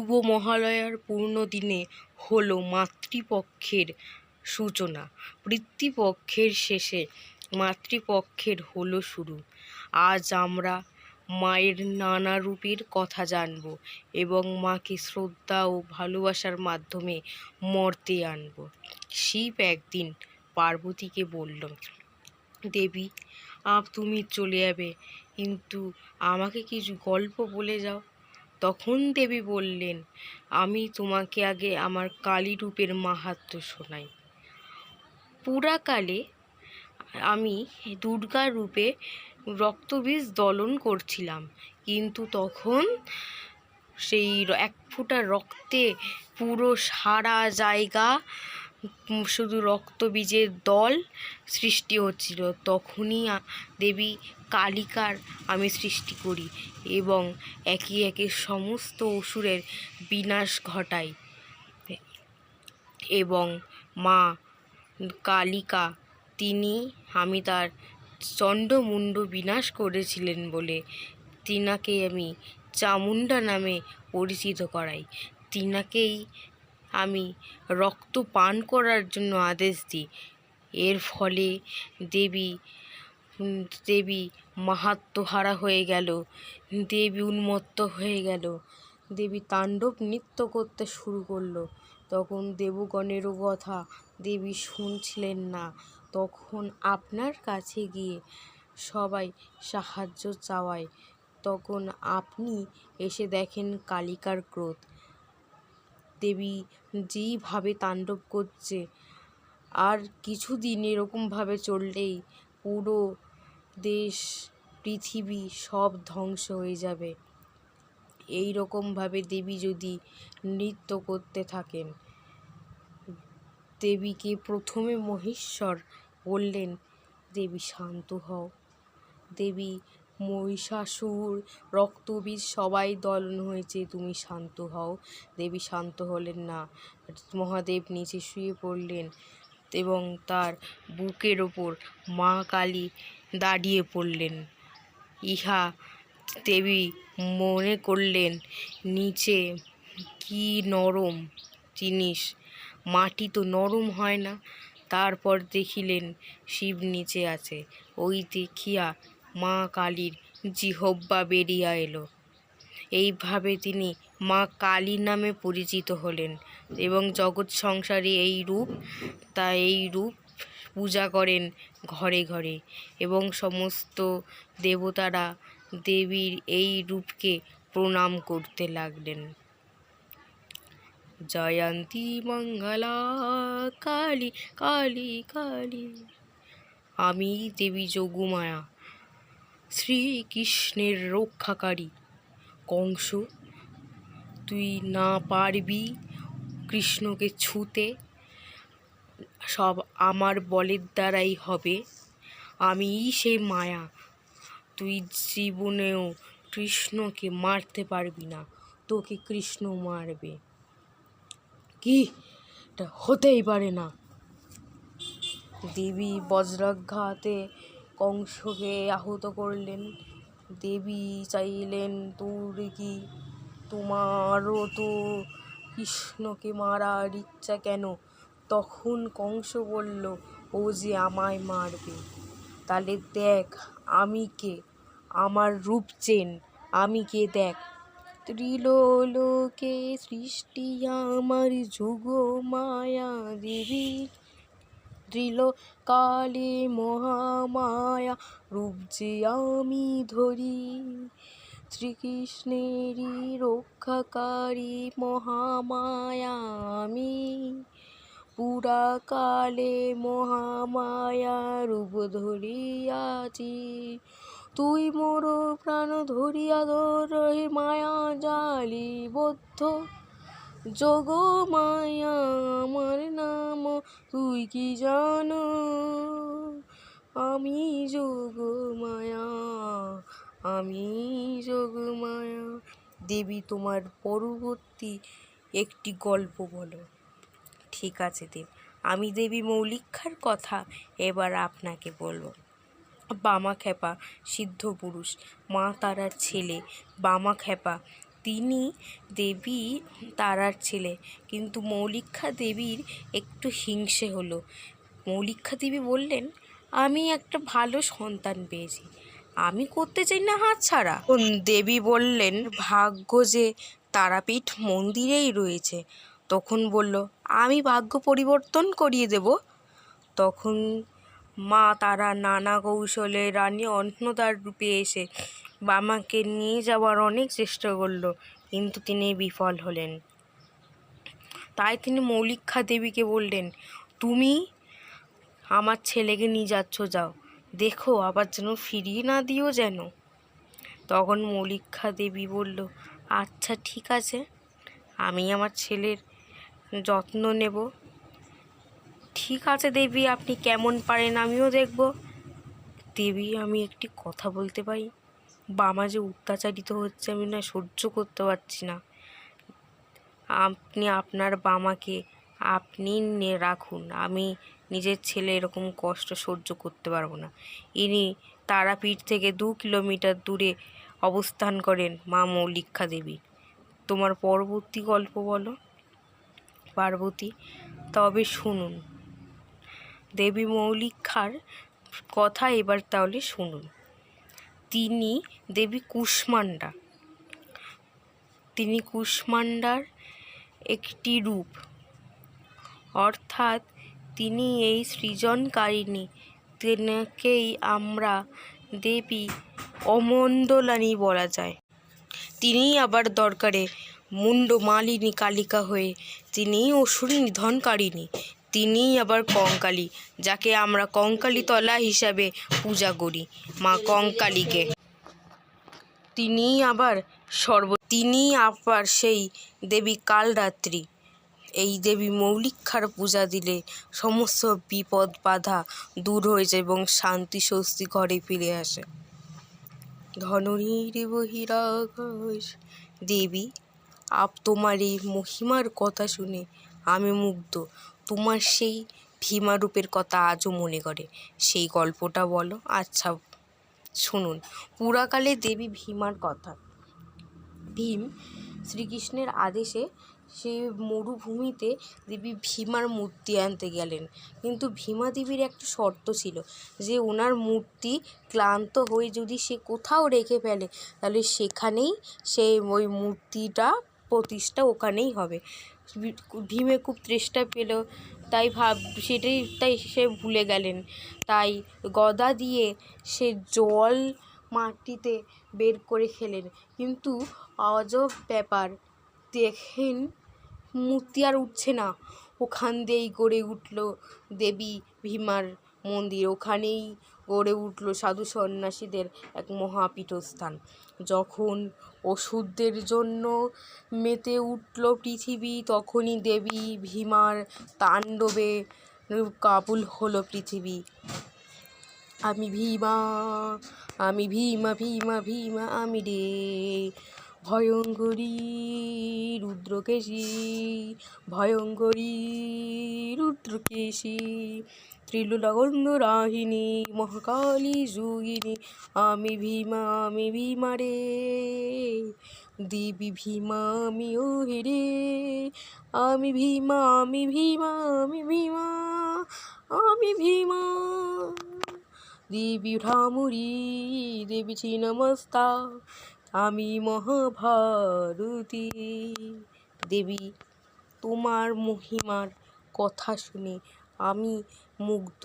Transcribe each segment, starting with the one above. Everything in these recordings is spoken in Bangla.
শুভ মহালয়ার পূর্ণ দিনে হলো মাতৃপক্ষের সূচনা। পিতৃপক্ষের শেষে মাতৃপক্ষের হলো শুরু। আজ আমরা মায়ের নানা রূপের কথা জানব এবং মাকে শ্রদ্ধা ও ভালোবাসার মাধ্যমে মর্তে আনব। শিব একদিন পার্বতীকে বলল, দেবী, আপ তুমি চলে যাবে, কিন্তু আমাকে কিছু গল্প বলে যাও। তখন দেবী বললেন, আমি তোমাকে আগে আমার কালী রূপের মাহাত্ম্য শোনাই। পুরাকালে আমি দুর্গা রূপে রক্তবীজ দলন করছিলাম, কিন্তু তখন সেই এক ফোঁটা রক্তে পুরো সারা জায়গা শুধু রক্তবীজের দল সৃষ্টি হচ্ছিল। তখনই দেবী কালিকার আমি সৃষ্টি করি এবং একে একে সমস্ত অসুরের বিনাশ ঘটাই। এবং মা কালিকা, তিনি আমি তার চণ্ডমুণ্ড বিনাশ করেছিলেন বলে তিনাকে আমি চামুণ্ডা নামে পরিচিত করাই। তিনাকেই আমি রক্ত পান করার জন্য আদেশ দিই। এর ফলে দেবী দেবী মাহাত্ম্যহারা হয়ে গেল। দেবী উন্মত্ত হয়ে গেল। দেবী তাণ্ডব নৃত্য করতে শুরু করল। তখন দেবগণেরও কথা দেবী শুনছিলেন না। তখন আপনার কাছে গিয়ে সবাই সাহায্য চাওয়ায়। তখন আপনি এসে দেখেন কালিকার ক্রোধ। দেবী যেইভাবে তাণ্ডব করছে, আর কিছুদিন এরকমভাবে চললেই পুরো দেশ, পৃথিবী সব ধ্বংস হয়ে যাবে। এই রকমভাবে দেবী যদি নৃত্য করতে থাকেন, দেবীকে প্রথমে মহেশ্বর বললেন, দেবী শান্ত হও। দেবী মহিষাসুর রক্তবীজ সবাই দলন হয়েছে, তুমি শান্ত হও। দেবী শান্ত হলেন না। মহাদেব নিচে শুয়ে পড়লেন এবং তার বুকের ওপর মা কালী দাঁড়িয়ে পড়লেন। ইহা দেবী মনে করলেন, নিচে কি নরম জিনিস। মাটি তো নরম হয় না। তারপর দেখিলেন, শিব নিচে আছে। ওই দেখিয়া মা কালীর জিহব্বা বেরিয়া এলো। এইভাবে তিনি মা কালী নামে পরিচিত হলেন এবং জগৎ সংসারে এই রূপ, তা এই রূপ পূজা করেন ঘরে ঘরে এবং সমস্ত দেবতারা দেবীর এই রূপকে প্রণাম করতে লাগলেন। জয়ন্তী মঙ্গলা, কালী কালী কালী। আমি দেবী যোগুমায়া, শ্রীকৃষ্ণের রক্ষাকারী। কংস, তুই না পারবি কৃষ্ণকে ছুতে। সব আমার বলের দ্বারাই হবে। আমিই সেই মায়া। তুই জীবনেও কৃষ্ণকে মারতে পারবি না, তোকে কৃষ্ণ মারবে। কি? এটা হতেই পারে না। দেবী বজ্রাঘাতে কংসকে আহত করলেন। দেবী চাইলেন, তোর কি? তোমারও তো কৃষ্ণকে মারার ইচ্ছা কেন? তখন কংস বলল, ও যে আমায় মারবে, তাহলে দেখ আমি কে? আমার রূপ চেন, আমি কে দেখ? ত্রিলোকে সৃষ্টি আমার যুগ মায়া দেবী। ত্রিল কালে মহামায়া রূপ যে আমি ধরি। শ্রীকৃষ্ণেরই রক্ষাকারী মহামায়া আমি। পুরাকালে মহামায়া রূপ ধরিয়াছি। তুই মোর প্রাণ ধরিয়া ধর মায়া জালি বদ্ধ। যোগ মায়া আমার নাম, তুই কি জানো? আমি যোগ মায়া, আমি যোগ মায়া। দেবী, তোমার পরবর্তী একটি গল্প বলো। ঠিক আছে, দেব। আমি দেবী মৌলিক্ষার কথা এবার আপনাকে বলব। বামা খেপা সিদ্ধ পুরুষ, মা তারার ছেলে। বামা খেপা তিনি দেবী তারার ছেলে। কিন্তু মৌলিক্ষা দেবীর একটু হিংসে হলো। মৌলিক্ষা দেবী বললেন, আমি একটা ভালো সন্তান পেয়েছি। আমি করতে চাই না হাত ছাড়া। দেবী বললেন, ভাগ্য যে তারাপীঠ মন্দিরেই রয়েছে। তখন বলল আমি ভাগ্য পরিবর্তন করিয়ে দেব। তখন মা তারা নানা কৌশলে রানী অন্নদার রূপে এসে বামাকে নিয়ে যাওয়ার অনেক চেষ্টা করল, কিন্তু তিনি বিফল হলেন। তাই তিনি মৌলিক্ষা দেবীকে বললেন, তুমি আমার ছেলেকে নিয়ে যাচ্ছ, যাও। দেখো, আবার যেন ফিরিয়ে না দিও যেন। তখন মৌলিক্ষা দেবী বলল আচ্ছা ঠিক আছে। আমি আমার ছেলের যত্ন নেব। ঠিক আছে দেবী, আপনি কেমন পারেন আমিও দেখব। দেবী, আমি একটি কথা বলতে পারি? বামা যে অত্যাচারিত হচ্ছে আমি না সহ্য করতে পারছি না। আপনি আপনার বামাকে আপনি রাখুন। আমি নিজের ছেলে এরকম কষ্ট সহ্য করতে পারব না। ইনি তারাপীঠ থেকে দু কিলোমিটার দূরে অবস্থান করেন মা মৌলিক্ষা দেবী তোমার পরবর্তী গল্প বলো। পার্বতী, তবে শুনুন। দেবী মৌলিক্ষার কথা এবার তাহলে শুনুন। তিনি দেবী কুষ্মান্ডা তিনি কুষ্মান্ডার একটি রূপ। অর্থাৎ তিনি এই সৃজনকারিণী। তেনাকেই আমরা দেবী অমণ্ডলানী বলা যায়। তিনিই আবার দরকারে মুন্ড মালিনী কালিকা হয়ে। তিনিই অসুরী নিধনকারিণী, তিনিই আবার কঙ্কালী, যাকে আমরা কঙ্কালীতলা হিসাবে পূজা করি, মা কঙ্কালীকে। তিনিই আবার সর্ব তিনি আবার সেই দেবী কালরাত্রি। এই দেবী মৌলিক্ষার পূজা দিলে সমস্ত বিপদ বাধা দূর হয়ে যায় এবং শান্তি স্বস্তি ঘরে ফিরে আসে। ধননীর দেবী আপ তোমার এই মহিমার কথা শুনে আমি মুগ্ধ। তোমার সেই ভীমা রূপের কথা আজও মনে করে। সেই গল্পটা বলো। আচ্ছা শুনুন। পুরাকালে দেবী ভীমার কথা। ভীম শ্রীকৃষ্ণের আদেশে সেই মরুভূমিতে দেবী ভীমার মূর্তি আনতে গেলেন। কিন্তু ভীমা দেবীর একটা শর্ত ছিল যে ওনার মূর্তি ক্লান্ত হয়ে যদি সে কোথাও রেখে ফেলে, তাহলে সেখানেই সে ওই মূর্তিটা প্রতিষ্ঠা ওখানেই হবে। ভীমে খুব তৃষ্ণা পেল, তাই ভাব, সেটাই, তাই সে ভুলে গেলেন। তাই গদা দিয়ে সে জল মাটিতে বের করে খেলেন। কিন্তু অজব ব্যাপার, দেখেন মূর্তি আর উঠছে না। ওখান দিয়েই গড়ে উঠল দেবী ভীমার মন্দির। ওখানেই গড়ে উঠল সাধু সন্ন্যাসীদের এক মহাপীঠস্থান। যখন ওষুধদের জন্য মেতে উঠল পৃথিবী। তখনই দেবী ভীমার তাণ্ডবে কাবুল হলো পৃথিবী। আমি ভীমা আমি ভীমা ভীমা ভীমা, আমি রে। ভয়ঙ্করী রুদ্রকেশী ভয়ঙ্করী রুদ্রকেশী ত্রিলুলাগন্ধরাহিনী মহাকালী যোগিনী, আমি ভীমা আমি ভীমা রে দেবী ভীমা, আমি ও রে আমি ভীমা আমি ভীমা আমি ভীমা আমি ভীমা। দেবী ভ্রামরী, দেবী ছিন্নমস্তা আমি মহাভারতী। দেবী, তোমার মহিমার কথা শুনে আমি মুগ্ধ।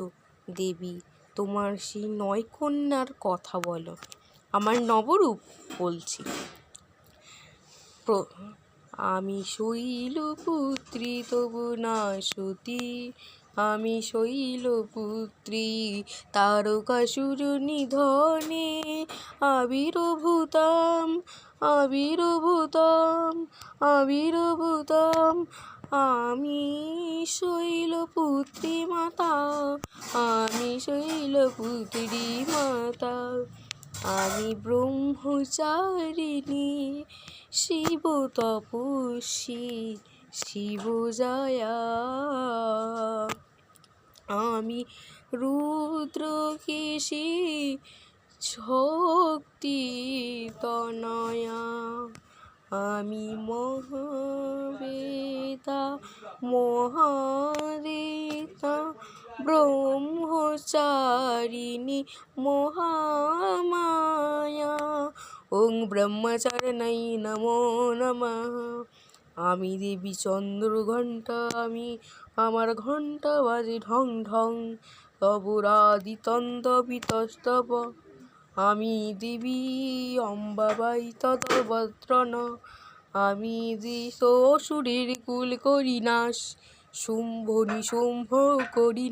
দেবী, তোমার সেই নয় কন্যার কথা বলো, আমার নবরূপ বলছি। আমি শৈল পুত্রী, তবু না সতী। আমি শৈলপুত্রী তারকাসুর নিধনে। আবির্ভূতাম আবির্ভূতাম আবির্ভূতাম আমি শৈল শৈলপুত্রী মাতা, আমি শৈল শৈলপুত্রী মাতা। আমি ব্রহ্মচারিণী, শিব তপস্বী, শিব জয়া। আমি রুদ্রকেশী শক্তি তনয়া আমি মহাবেদা মহাদেতা ব্রহ্মচারিণী, মহামায়া। ওং ব্রহ্মচারিণী নমো নমঃ। আমি দেবী চন্দ্র ঘণ্টা আমি আমার ঘণ্টা বাজে ঢং ঢং। তবরাদি তন্দবিতস্তব আমি দেবী অম্বাবাই তদবত্রন আমি দিশ অসুরের কুল করি নাশ শুম্ভ নিশুম্ভ করি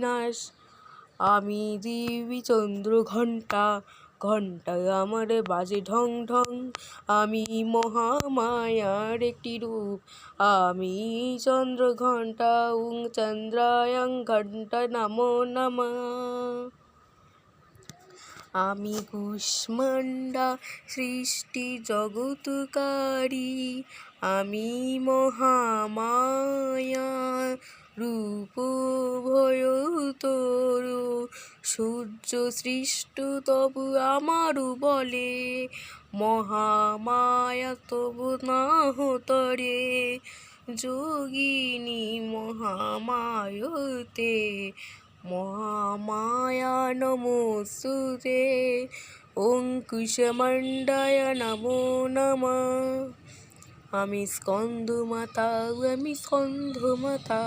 আমি দেবী চন্দ্র ঘণ্টা ঘণ্টা আমার বাজে ঢং ঢং। আমি মহামায়ার একটি রূপ। আমি চন্দ্র ঘণ্টা উং চন্দ্রায়ং ঘণ্টা, নমো নমঃ। আমি কুষ্মান্ডা সৃষ্টি জগৎকারী, আমি মহামায়া রূপ ভয়তর, সূর্য সৃষ্ট তবু আমারু বলে, মহামায়া তবু না হতরে যোগিনী মহামায়তে মহামায়া নমস্তুতে অঙ্কুশমণ্ডায় নমো নমঃ। আমি স্কন্দ মাতা আমি স্কন্ধ মাতা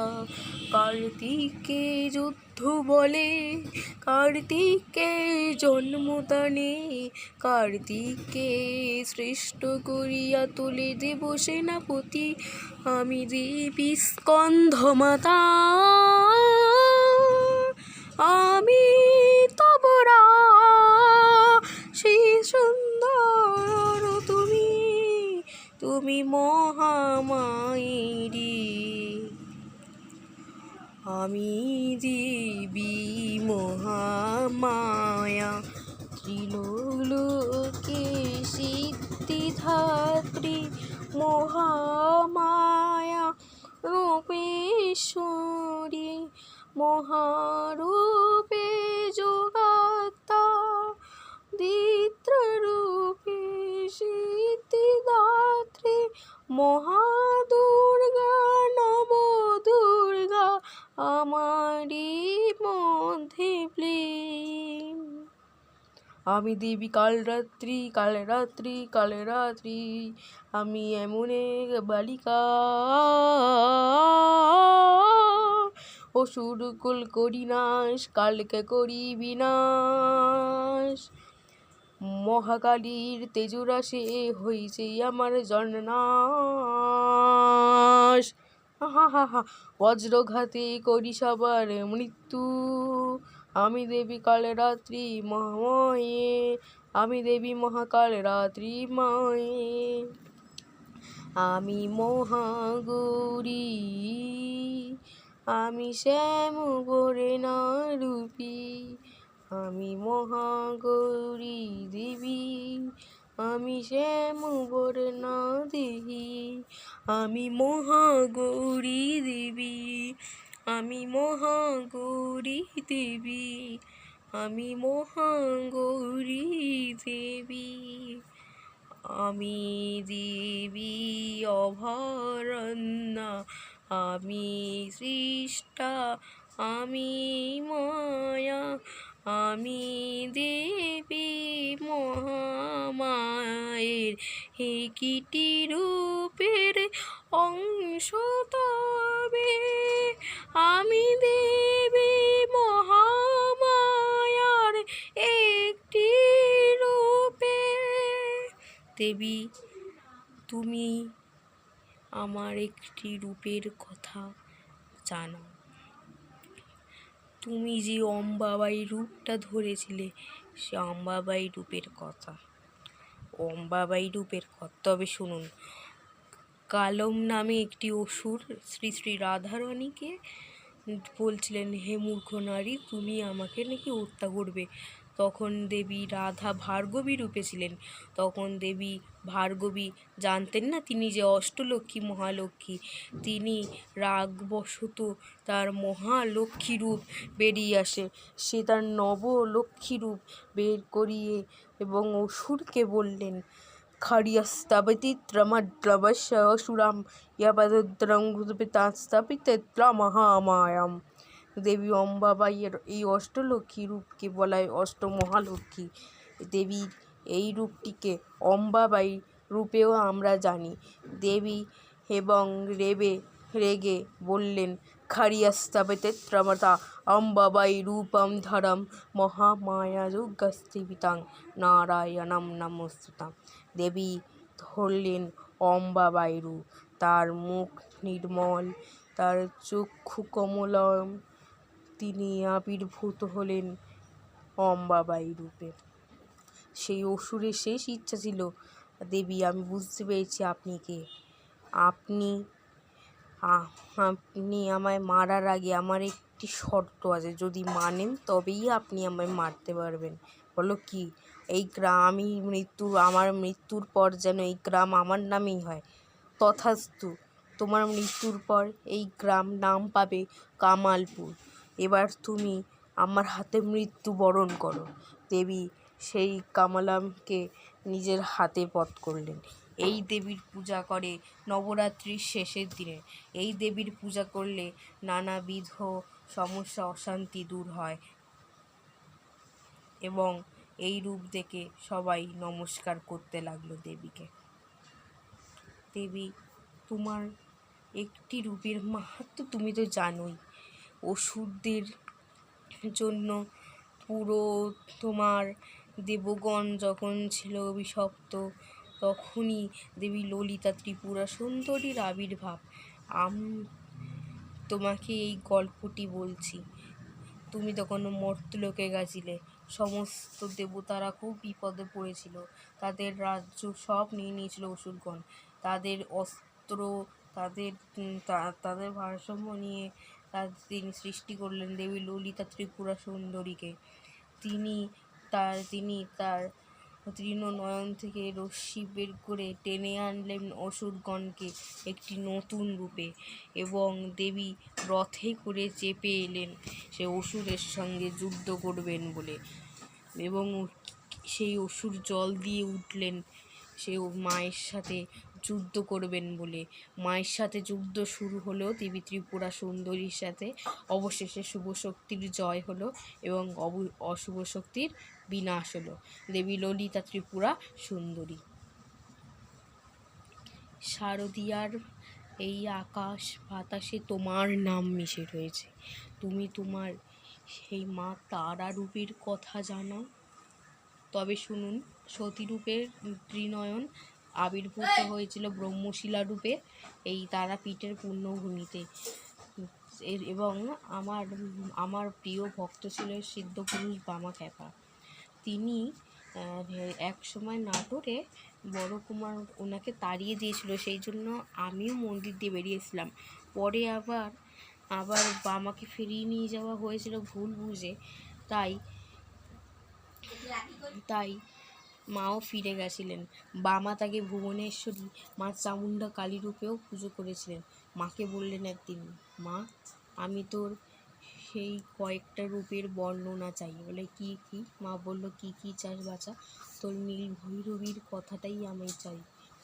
কার্তিকে যুদ্ধ বলে, কার্তিকে জন্মদানে কার্তিকে শ্রেষ্ঠ করিয়া তুলে দেব সেনাপতি। আমি দেবী স্কন্ধ মাতা আমি তবরা সেই সুন্দর তুমি তুমি মহামায়ী আমি দেবী মহামায়া ত্রিলোকে সিদ্ধিধাত্রী মহামায়া রূপেশ্বরী মহারূপে যোগাত্তা দ্বিত্ররূপে সিদ্ধিদাত্রী, মহাদুর্গা, নবদুর্গা, আমারই মধ্যে প্লেন আমি দেবী কাল রাত্রি কাল রাত্রি কাল রাত্রি আমি এমন এক বালিকা। অসুর কুল করি নাশ কালকে করি বিনাশ মহাকালীর তেজুরাশে হইছে আমার জন্নাশ হা হা হা বজ্রঘাতে করি সবার মৃত্যু। আমি দেবী কাল রাত্রি মহাময়ে আমি দেবী মহাকাল রাত্রি মায়ে। আমি মহাগৌরী আমি শ্যাম গোরে রূপী আমি মহাগৌরী দেবী, আমি শ্যাম গোরে দেবী আমি মহাগৌরী দেবী, আমি মহাগৌরী দেবী, আমি মহাগৌরী দেবী, আমি দেবী অভরণ্যা আমি সৃষ্টা, আমি মায়া, আমি দেবী মহামায়ের হেকিটি রূপের অংশ। তবে আমি দেবী মহামায়ার একটি রূপে। দেবী, তুমি আমার একটি রূপের কথা জানো। তুমি যে অম্বাবাই রূপটা ধরেছিলে, সে অম্বাবাই রূপের কথা। অম্বাবাই রূপের কথা। তবে শুনুন, কালম নামে একটি অসুর শ্রী শ্রী রাধারানীকে বলছিলেন, হে মূর্খ নারী, তুমি আমাকে নাকি হত্যা করবে। তখন দেবী রাধা ভার্গবী রূপে ছিলেন। তখন দেবী ভার্গবী জানতেন না তিনি যে অষ্টলক্ষ্মী মহালক্ষ্মী। তিনি রাগবশত তার মহালক্ষ্মী রূপ বেরিয়ে আসে। সে তার নবলক্ষ্মী রূপ বের করিয়ে এবং অসুরকে বললেন ত্রমদ্রবশুরাম ইয়াবদ্রং পিতাস্তাপিত্র মহামায়াম দেবী অম্বাবাইয়ের এই অষ্টলক্ষ্মী রূপকে বলা হয় অষ্টমহালক্ষ্মী। দেবীর এই রূপটিকে অম্বাবাই রূপেও আমরা জানি। দেবী এবং রেবে, রেগে বললেন খারিয়াস্তাবেতে ত্রমতা অম্বাবাই রূপম ধরম মহামায়া যুগস্তিবিতাং নারায়ণম নমস্তুতাম। দেবী ধরলেন অম্বাবাই রূপ। তার মুখ নির্মল, তার চক্ষু কমলম তিনি আবির্ভূত হলেন অম্বাবাই রূপে। সেই অসুরের শেষ ইচ্ছা ছিল, দেবী, আমি বুঝতে পেরেছি আপনি কে। আপনি আপনি আমায় মারার আগে আমার একটি শর্ত আছে। যদি মানেন, তবেই আপনি আমায় মারতে পারবেন। বলো কি, এই গ্রাম আমি আমার মৃত্যুর পর যেন এই গ্রাম আমার নামেই হয়। তথাস্তু, তোমার মৃত্যুর পর এই গ্রাম নাম পাবে কামালপুর। এবার তুমি আমার হাতে মৃত্যুবরণ করো। দেবী সেই কামালামকে নিজের হাতে বধ করলেন। এই দেবীর পূজা করে নবরাত্রির শেষের দিনে। এই দেবীর পূজা করলে নানাবিধ সমস্যা, অশান্তি দূর হয় এবং এই রূপ দেখে সবাই নমস্কার করতে লাগল দেবীকে। দেবী, তোমার একটি রূপের মাহাত্ম্য তুমি তো জানোই। অসুরদের জন্য পুরো তোমার দেবগণ যখন ছিল অভিশপ্ত, তখনই দেবী ললিতা ত্রিপুরা সুন্দরীর আবির্ভাব। আম, তোমাকে এই গল্পটি বলছি। তুমি তখন মর্তলোকে গেছিলে। সমস্ত দেবতারা খুব বিপদে পড়েছিল। তাদের রাজ্য সব নিয়ে নিয়েছিল অসুরগণ। তাদের অস্ত্র, তাদের তাদের ভারসাম্য নিয়ে তার তিনি সৃষ্টি করলেন দেবী ললিতা ত্রিপুরা সুন্দরীকে। তিনি তার তিনি তার তৃণ নয়ন থেকে রশ্মি বের করে টেনে আনলেন অসুরগণকে একটি নতুন রূপে এবং দেবী রথে করে চেপে এলেন, সে অসুরের সঙ্গে যুদ্ধ করবেন বলে। এবং সেই অসুর জল দিয়ে উঠলেন, সে মায়ের সাথে যুদ্ধ করবেন বলে। মায়ের সাথে যুদ্ধ শুরু হলো দেবী ত্রিপুরা সুন্দরীর সাথে অবশেষে শুভ শক্তির জয় হলো এবং অশুভ শক্তির বিনাশ হলো। দেবী ললিতা ত্রিপুরা সুন্দরী। শারদিয়ার এই আকাশ বাতাসে তোমার নাম মিশে রয়েছে। তুমি তোমার সেই মা তারা রূপের কথা জানো। তবে শুনুন, সতীরূপের ত্রিনয়ন আবির্ভূত হয়েছিল ব্রহ্মশিলা রূপে এই তারাপীঠের পূর্ণভূমিতে। এবং আমার আমার প্রিয় ভক্ত ছিল সিদ্ধপুরুষ বামা খ্যাপা তিনি এক সময় নাটোরে বড় কুমার ওনাকে তাড়িয়ে দিয়েছিল, সেই জন্য আমিও মন্দির দিয়ে বেরিয়েছিলাম পরে আবার আবার বামাকে ফিরিয়ে নিয়ে যাওয়া হয়েছিল ভুল বুঝে। তাই তাই মাও ফিরে গেছিলেন। বামা তাকে ভুবনেশ্বরী মা চামুণ্ডা কালী রূপেও পুজো করেছিলেন। মাকে বললেন একদিন, মা, আমি তোর সেই কয়েকটা রূপের বর্ণনা চাই। বলে, কি কি? মা বলল, কি কি চাস বাছা? তোর নীল ভৈরবীর কথাটাই আমি চাই।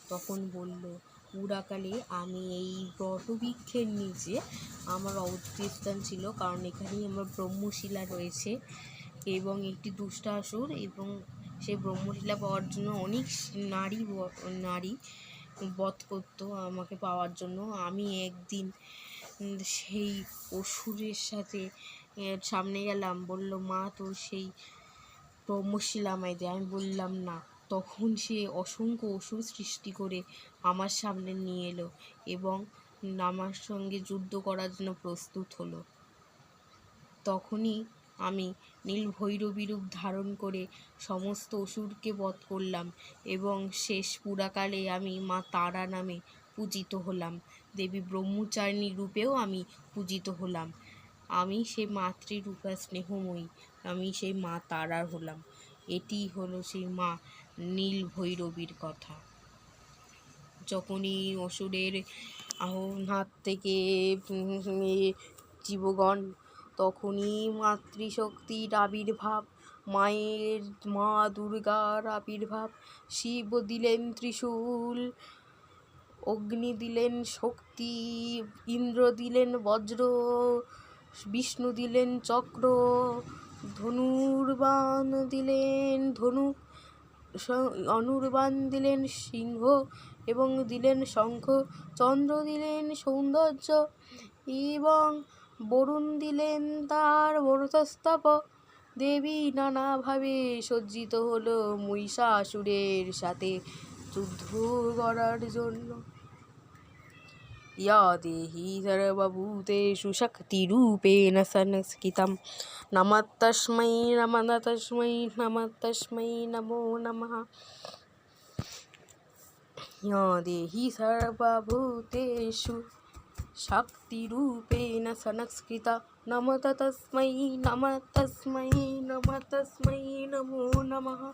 তখন বলল পুরাকালে আমি এই বটবৃক্ষের নিচে আমার অবস্থান ছিল, কারণ এখানেই আমার ব্রহ্মশিলা রয়েছে এবং একটি দুষ্টাসুর এবং সে ব্রহ্মশিলা পাওয়ার জন্য অনেক নারী নারী বধ করতো আমাকে পাওয়ার জন্য। আমি একদিন সেই অসুরের সাথে সামনে গেলাম, বলল, মা, তোর সেই ব্রহ্মশিলা আমায় দে। আমি বললাম, না। তখন সে অসংখ্য অসুর সৃষ্টি করে আমার সামনে নিয়ে এলো এবং আমার সঙ্গে যুদ্ধ করার জন্য প্রস্তুত হলো। তখনই আমি নীল ভৈরবী রূপ ধারণ করে সমস্ত অসুরকে বধ করলাম এবং শেষ পুরাকালে আমি মা তারা নামে পূজিত হলাম। দেবী ব্রহ্মচারিণী রূপেও আমি পূজিত হলাম। আমি সেই মাতৃরূপা স্নেহময়ী, আমি সেই মা তারার হলাম। এটি হলো সেই মা নীল ভৈরবীর কথা। যখনই অসুরের আহ্বান থেকে জীবগণ তখনই মাতৃশক্তির আবির্ভাব মায়ের মা দুর্গার আবির্ভাব শিব দিলেন ত্রিশূল, অগ্নি দিলেন শক্তি, ইন্দ্র দিলেন বজ্র, বিষ্ণু দিলেন চক্র, ধনুর্বাণ দিলেন ধনু অনুর্বাণ দিলেন সিংহ এবং দিলেন শঙ্খ, চন্দ্র দিলেন সৌন্দর্য এবং বরুণ দিলেন তার বরতস্তপ দেবী নানাভাবে সজ্জিত হলো মহিষাসুরের সাথে যুদ্ধ করার জন্য या देही सर्वभूतेषु शक्तिरूपेण संस्कृतं नमः तस्मै नमः तस्मै नमः तस्मै नमो नमः या देहि सर्वभूतेषु शक्तिरूपेण संस्कृता नमः तस्मै नम तस्मै नम, तस्मै नमो नमः।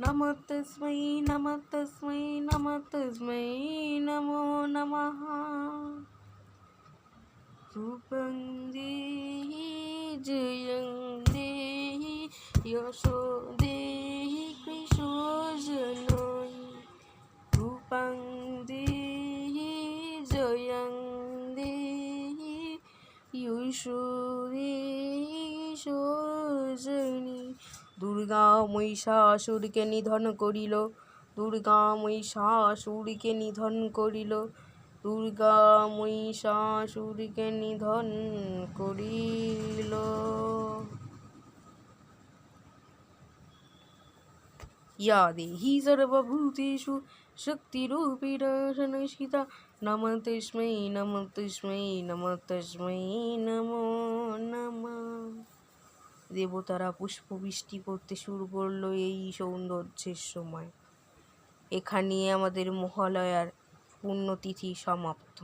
नम, तस्मै नम तस्मै नम, तस्मै नमो नमः। रूपं देहि, जयं यशो देहि कृशोजनयि रूपं देहि यशो देहि শোজনী দুর্গা মহিষাসুরকে নিধন করিল দুর্গা মহিষাসুরকে নিধন করিল দুর্গা মহিষাসুরকে নিধন করিল या देहि सर्वभूतेषु शक्तिरूपेण संस्थिता নম তস্মৈ নম তস্মৈ নম তস্মৈ নম নম দেবতারা পুষ্পবৃষ্টি করতে শুরু করল এই সৌন্দর্যের সময়। এখানে আমাদের মহালয়ার পুণ্যতিথি সমাপ্ত।